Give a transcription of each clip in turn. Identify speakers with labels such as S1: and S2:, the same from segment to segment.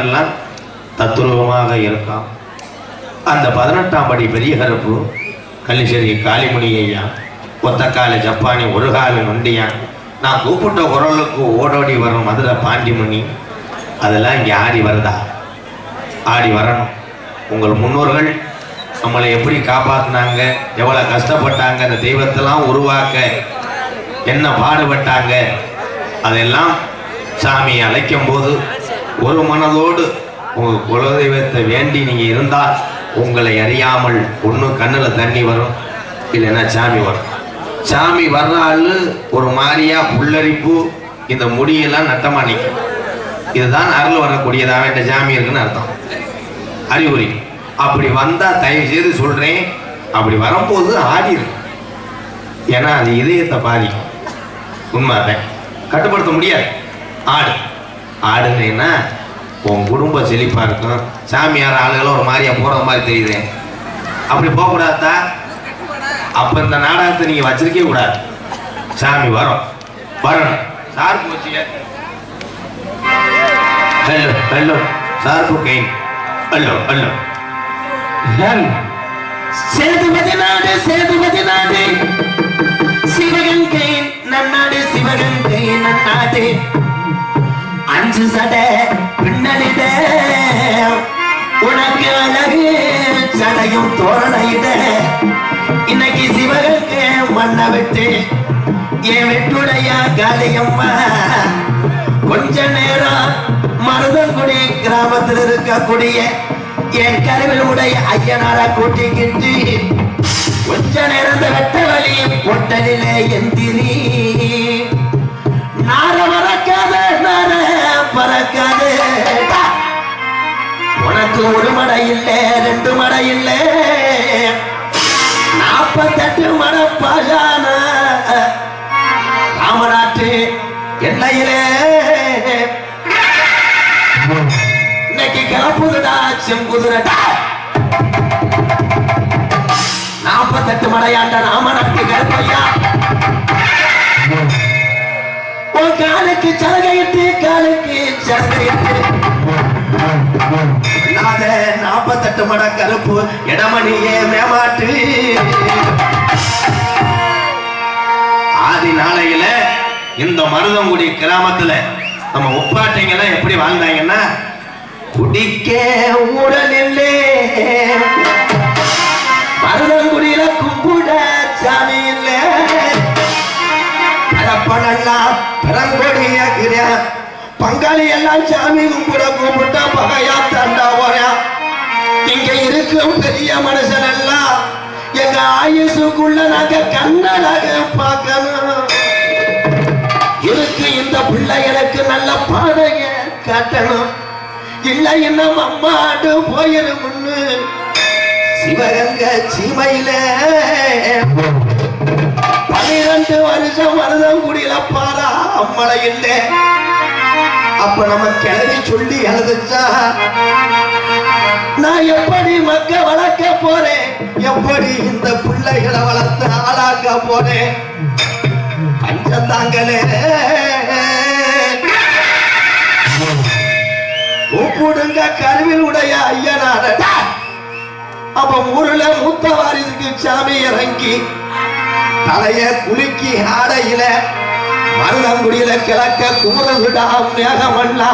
S1: எல்லாம் தத்துருவமாக இருக்கான். அந்த பதினெட்டாம் படி பெரிய கருப்பு கள்ளிச்சேரி காளிமணி ஐயா ஒத்தக்கால ஜப்பானி ஒரு கால நொண்டியான் நான் கூப்பிட்ட குரலுக்கு ஓடோடி வரும் மதுரை பாண்டிமணி அதெல்லாம் இங்கே ஆடி வருதா? ஆடி வரணும். உங்கள் முன்னோர்கள் நம்மளை எப்படி காப்பாற்றினாங்க எவ்வளோ கஷ்டப்பட்டாங்க அந்த தெய்வத்தெல்லாம் உருவாக்க என்ன பாடுபட்டாங்க? அதெல்லாம் சாமியை அழைக்கும் போது ஒரு மனதோடு உங்கள் குலதெய்வத்தை வேண்டி நீங்கள் இருந்தால் உங்களை அறியாமல் ஒன்று கண்ணில் தண்ணி வரும் இல்லைன்னா சாமி வரும். சாமி வர்றாள் ஒரு மாதிரியா புல்லரிப்பு இந்த முடியெல்லாம் நட்டமா நிற்கும் இதுதான் அருள் வரக்கூடியதாக இந்த சாமி இருக்குன்னு அர்த்தம். அறிகுறி. அப்படி வந்தா தயவு செய்து சொல்றேன் அப்படி வரும்போது ஆடிடும் ஏன்னா அது இதயத்தை பாதிக்கும். உண்மை அதை கட்டுப்படுத்த முடியாது. ஆடு. ஆடுனேன்னா உன் குடும்பம் செழிப்பா இருக்கும். சாமியார் ஆளுகளும் ஒரு மாதிரியா போறது மாதிரி தெரியுது. அப்படி போகக்கூடாதா? அப்ப இந்த நாடகத்தை நீங்க வச்சிருக்கே கூடாது. சாமி வரும். வரணும். சார் ஹலோ ஹலோ சார் புக்கைன் ஹலோ ஹலோ
S2: சேதுபதி நாடு சேதுபதி நாடு. சிவகங்கை நன்னாடு சிவகங்கை நன்னாடு. அஞ்சு சடை பின்னலிட உனக்கு அழகு சடையும் தோரணையிட இன்னைக்கு சிவகளுக்கு மண்ண விட்டு என் வெட்டுடைய காளியம்மா கொஞ்ச நேரம் மருதங்குடி கிராமத்தில் இருக்கக்கூடிய என் கருவில் உடைய ஐயனார கூட்டிக்கிட்டு கொஞ்ச நேரம் வெட்ட வழி பொட்டலிலே எந்திரி. நார மறக்காத நார பறக்காது. உனக்கு ஒரு மடை இல்லை ரெண்டு மடை இல்ல நாற்பத்தெட்டு மட ராமநாட்டு எல்லையிலே. இன்னைக்கு கிளப்புதுடா செம்புதுரடா நாற்பத்தெட்டு மடையாண்ட ராமநாட்டு கருப்பையா காலுக்கு சலகையிட்டு காலுக்கு சலகையிட்டு இல்லாத நாற்பத்தெட்டு மட கருப்பு இடமணியே மேமாட்டு
S1: ஆதி நாளையில இந்த மருதங்குடி கிராமத்துல நம்ம உப்பாட்டைங்கெல்லாம் எப்படி வாழ்ந்தாங்கன்னா
S2: குடிக்க உடனில்லே மருதங்குடியில பங்காளி எல்லாம் சாமி கும்பிட கும்பிட்டா பகையா தண்டா போறா. இங்க இருக்கும் பெரிய மனுஷன் எல்லாம் எங்க ஆயுசுக்குள்ள நாங்க கண்ணழக பார்க்கணும். இருக்கு இந்த பிள்ளைகளுக்கு நல்ல பாதைய காட்டணும். இல்லை இன்னும் அம்மாடு போயிருமுன்னு சிவகங்க சீமையில. பனிரெண்டு வருஷம் வருதம் குடியில பாரா அம்மளை இல்லை அப்ப நம்ம கிளவி சொல்லி எழுதுச்சா? நான் எப்படி மக்க வளர்க்க போறேன்? எப்படி இந்த பிள்ளைகளை வளர்த்து ஆளாக்க போறேன்? பஞ்சந்தாங்களே கூப்பிடுங்க கருவில் உடைய ஐயனாரடா அப்ப ஊருல மூத்த வாரிசுக்கு சாமி இறங்கி தலைய குலுக்கி ஆடையில மருதங்குடியில கிழக்க விடா விடாம் மேகமண்ணா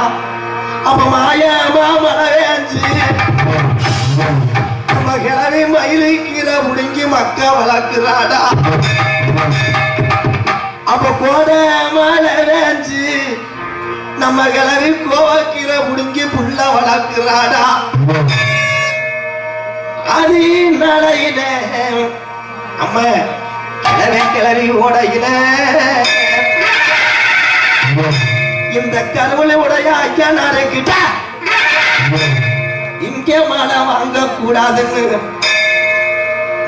S2: அப்ப மாயமா மனவேஞ்சு நம்ம கிளவி மயிலை கீரை முடுங்கி மக்க வளர்க்கிறாடா. அப்ப கோட மழை வேஞ்சு நம்ம கிளவி கோவக்கீரை முடுங்கி புள்ள வளர்க்கிறாடா. அது நடையில நம்ம கிளவி கிளவி ஓடையில இந்த கருவலை உடைய ஐயா கிட்ட இங்கே மழை வாங்க கூடாதுன்னு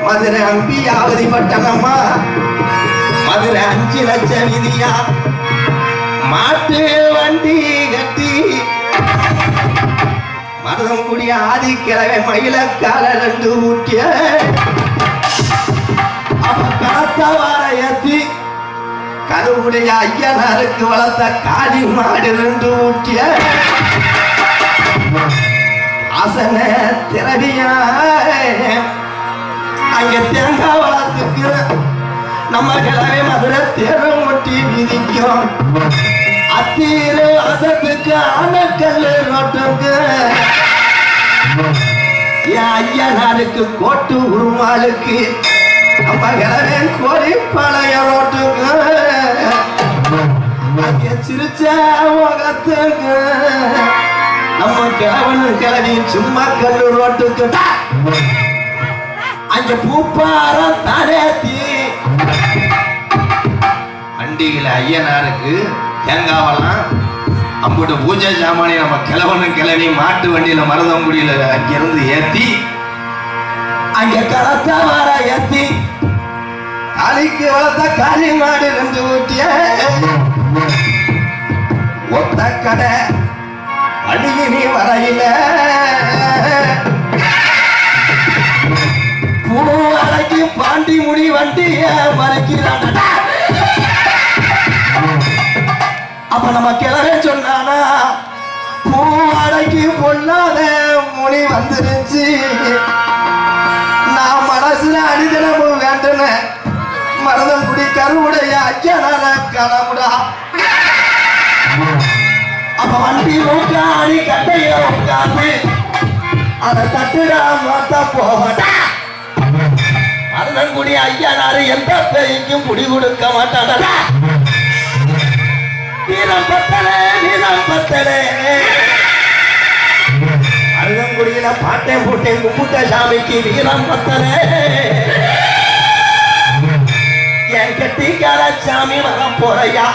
S2: மதுரை அம்பியாவதி பட்டணமா மதுரை அஞ்சு லட்சம் விதியா. மாட்டு வண்டி கட்டி. மருதங்குடி ஆதிக்கிழமை மயிலக்கால ரெண்டு ஊட்டிய. அவ காத்த வார ஏத்தி கருவுடைய ஐயனாருக்கு வளர்த்த காடி மாடு ரெண்டு ஊட்டிய அசன திரவியா. அங்க தேங்காய் வளர்த்துக்கு நம்ம கிளவி மதுரை தேரம் ஒட்டி விதிக்கும். அத்தீரு அசத்துக்கு அணக்கல் நோட்டுக்கு என் ஐயனாருக்கு கோட்டு உருமாளுக்கு நம்ம கிளவே கோடி பழைய ரோட்டுக்கு. அங்கே சிரிச்ச முகத்துக்கு. நம்ம கிழவனு கிளவி சும்மா கல்லு ரோட்டுக்கு. அங்க பூப்பாரம் தரேத்தி
S1: பண்டிகையில் ஐயனாருக்கு தேங்காவெல்லாம். அம்புட்டு பூஜை சாமானி நம்ம கிழவனும் கிளவி மாட்டு வண்டியில மருதங்குடியில அங்கிருந்து ஏற்றி
S2: அங்கே கலத்த வர ஏத்தி காளிக்கு வளர்த்த காளி மாடு ரெண்டு ஊட்டிய. ஒத்த கடை அடியினி வரையில. பூ அடைக்கு பாண்டி முடி வண்டிய மறைக்கிறான். அப்ப நம்ம கிளற சொன்னானா பூ அடைக்கு பொல்லாத முடி வந்துருச்சு. அடிதனமும் வேண்டன. மரதம் குடி கருவுடைய ஐயனால கணமுடா. அப்ப வண்டி மூக்காடி கட்டையில உட்காந்து அதை தட்டுடா மாத்தா போகட்டா மருதங்குடி ஐயனாரு எந்த பேய்க்கும் குடி கொடுக்க மாட்டாடா. வீரம் பத்தலே வீரம் பத்தலே. குடியில பாட்டேன் போட்டேன் கும்பிட்ட சாமிக்கு வீரம் பத்தனே என் கட்டிக்கார சாமி வரம் போறையா?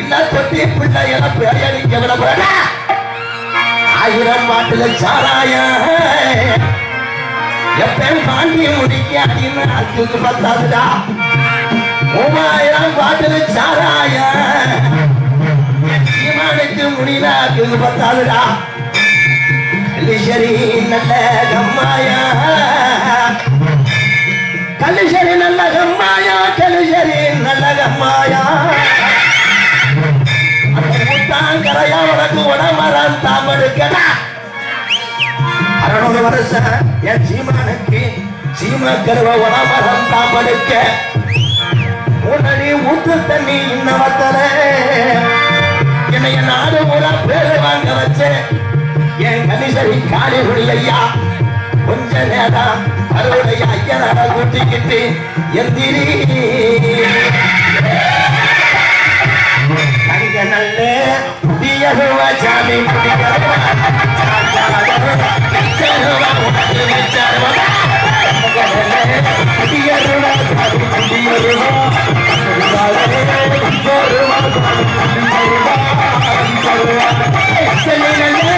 S2: இல்ல தொட்டி பிள்ளை என பேரடிக்க விட போற ஆயிரம் பாட்டுல சாராய எப்பயும் பாண்டிய முடிக்க அப்படின்னு அதுக்கு பத்தாதுடா. மூவாயிரம் பாட்டுல சாராய சீமானுக்கு முடியல அதுக்கு பத்தாதுடா. கல்லிசரி நல்ல கம்மாயா கல்லிசரி நல்ல கம்மாயா கல்லிசரி நல்ல கம்மாயா கரையா உனக்கு உடமரம் தாமடுக்கடா அறுநூறு வருஷம் என் சீமானுக்கு சீம கருவ உடமரம் தாமடுக்க உடனே ஊற்று தண்ணி இன்னவத்தல என்னைய நாடு ஊரா பேரு வாங்க வச்சேன் என் கணிசரி காளிகுடி ஐயா கொஞ்ச நேரம் அறுவடைய? ஐயனார கூட்டிக்கிட்டு எந்திரி தங்க நல்ல புதியருவ சாமி புதியருவ. புதியருவ புதியருவ.
S3: Thank you.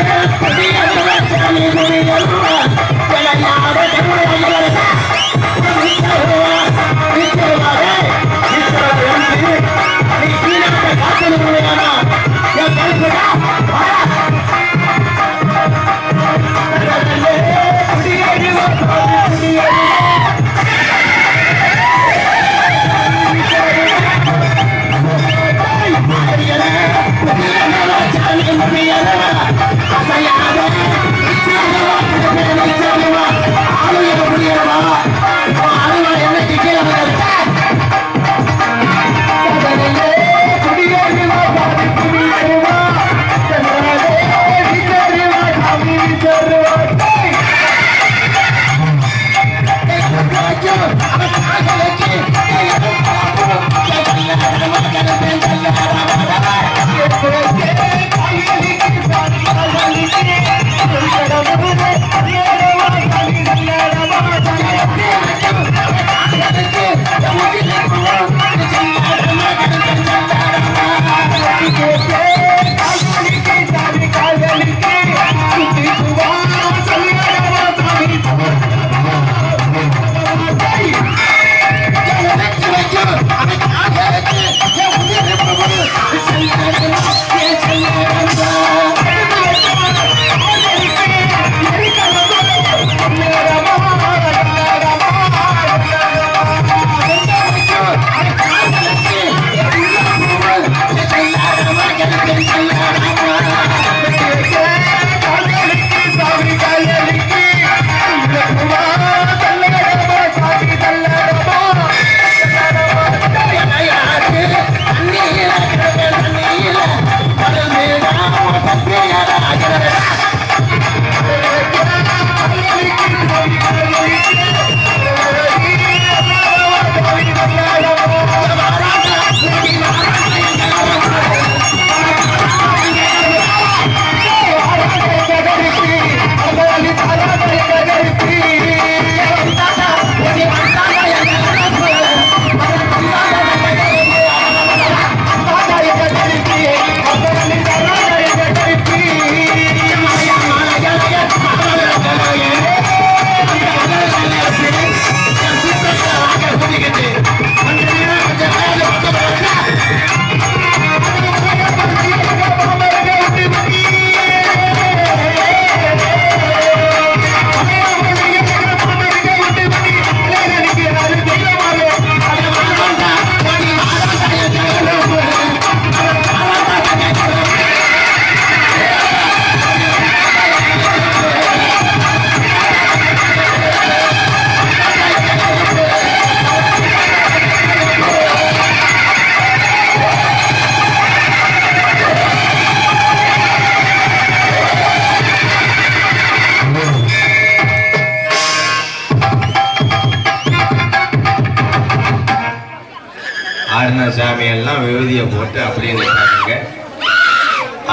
S1: சாமி எல்லாம் போட்டு அப்படியே நிற்கிறாங்க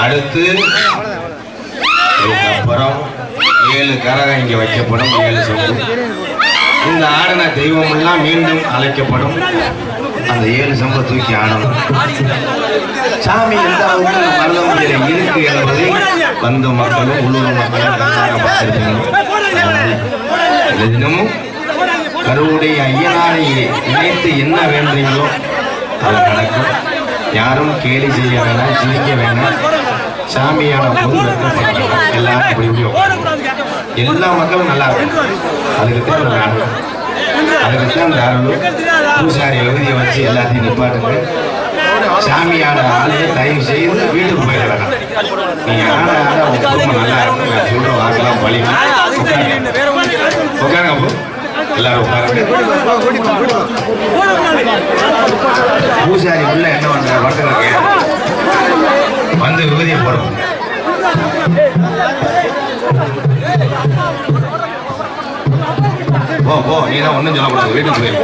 S1: அடுத்து இதுக்கப்புறம் ஏழு கரகம் இங்கே வைக்கப்படும் ஏழு சொம்பு இந்த ஆடின தெய்வம் எல்லாம் மீண்டும் அழைக்கப்படும். அந்த ஏழு சம்பை தூக்கி ஆடணும். சாமி எந்த அளவுக்கு மருதமலையில இருக்கு என்பதை வந்த மக்களும் உள்ளூர் மக்களும் நன்றாக பார்த்திருக்கணும். தினமும் கருவுடைய ஐயனாரை நினைத்து என்ன வேண்டுறீங்களோ அது நடக்கும் யாரும் கேலி செய்ய வேணாம் சிரிக்க வேணாம். சாமியான போது வெட்கப்பட வேணாம். எல்லாரும் இப்படி இப்படி எல்லா மக்களும் நல்லா இருக்கும் அதுக்கு தான் ஒரு நாடகம் அதுக்கு தான் அந்த அருள் பூசாரி எழுதிய வச்சு எல்லாத்தையும் நிப்பாட்டுங்க. சாமியான ஆளுங்க தயவு செய்து வீட்டுக்கு போயிட வேணாம். நீங்க ஆட ஆட உங்க குடும்பம் நல்லா இருக்கும் நான் சொல்ற வாக்கெல்லாம் பழி. உட்காருங்க அப்போ. எல்லாரும் பூசாரி உள்ள என்ன பண்ற? பண்றாங்க வந்து விபதியை போறோம் போ போ நீ தான் ஒன்றும் சொல்லக்கூடாது வீட்டுக்கு போய்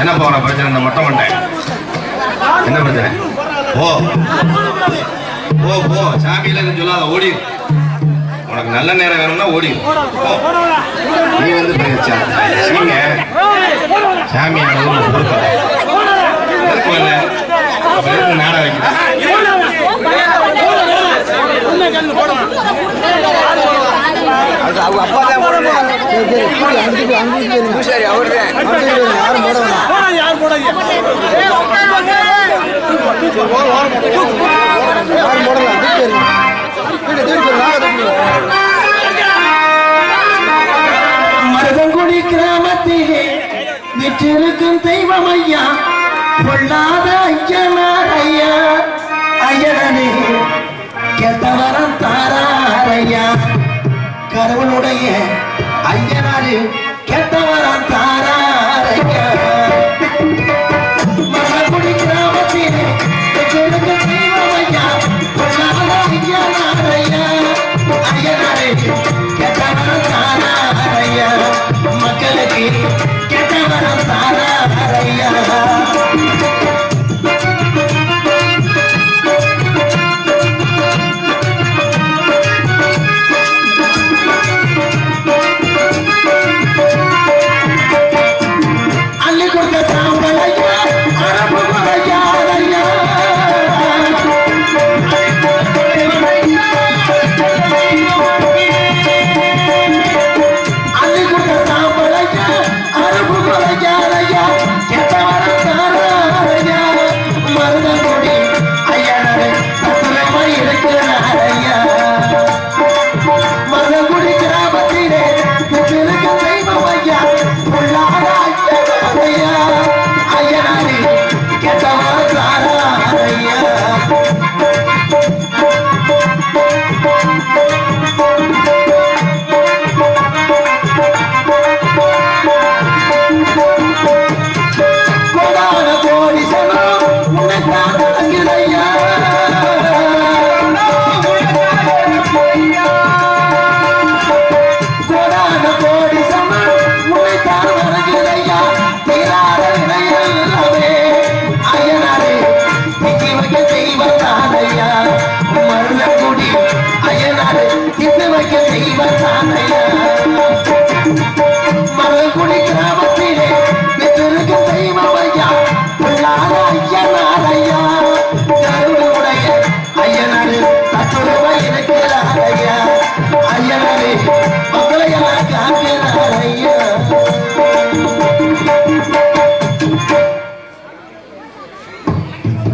S1: என்ன போற பிரச்சனை? இந்த மொட்டை மண்டை. என்ன பிரச்சனை? போ. போ போ. சாமியில சொல்லாத ஓடி. உனக்கு நல்ல நேரம் வேணும்னா ஓடி நீ வந்து பிரச்சனை சீங்க சாமி
S3: அவங்க அப்பா தான் போடணும் பூசாரி அவரு யாரும் யாரும் போடலாம்
S2: விற்றிருக்கும் தெய்வம் ஐயா பொல்லாத ஐயனார் ஐயா ஐயனே கெட்டவரம் தாராரையா? கடவுளுடைய ஐயனாரு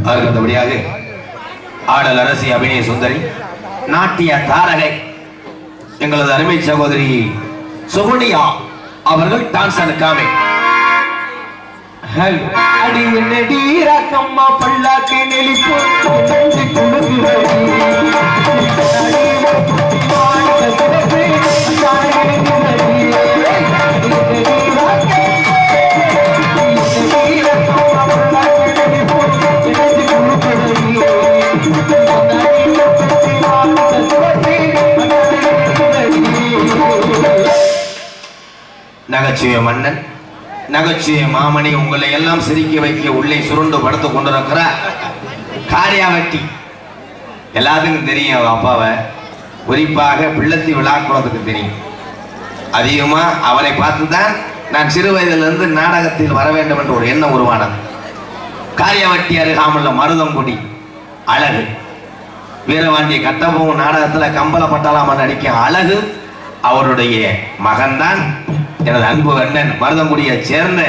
S1: அடுத்தபடியாக ஆடல் அரசி அபிநய சுந்தரி நாட்டிய தாரகை எங்களது அருமை சகோதரி சுகுனியா அவர்கள் டான்ஸ் அண்ட் காமிக்
S2: அடி என்னடி ரக்கம்மா பல்லாக்கு நெளிப்பு நன்றி
S1: நகைச்சுவை
S2: மாமணி உங்களை எல்லாம் சிரிக்க வைக்க உள்ளே சுருண்டு படுத்து கொண்டிருக்கிற காரியாவட்டி. எல்லாத்துக்கும் தெரியும் அவ அப்பாவை. குறிப்பாக பிள்ளத்தி விழாக்குளத்துக்கு தெரியும். அதிகமா பார்த்து பார்த்துதான் நான் சிறு வயதிலிருந்து நாடகத்தில் வர வேண்டும் என்ற ஒரு எண்ணம் உருவானது. காரியவட்டி அருகாமல்ல மருதங்குடி. அழகு. வீரவாண்டிய கட்டபொம்மன் நாடகத்தில் கம்பள பட்டாளாம நடிக்கும் அழகு அவருடைய மகன்தான் எனது அன்பு அண்ணன் மருதமுடியை சேர்ந்த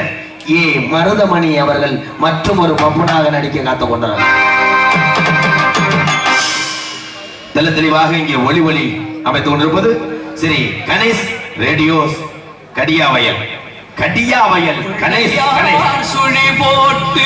S2: ஏ. மருதமணி அவர்கள் மற்றும் ஒரு பப்புனாக நடிக்க காத்து கொண்டார். தெல்ல தெளிவாக இங்கே ஒளி ஒளி அமைத்துக் கொண்டிருப்பது ஸ்ரீ கணேஷ் ரேடியோஸ் கடியாவயல். கடியாவயல் கணேஷ் கணேஷ்.
S4: சுழி போட்டு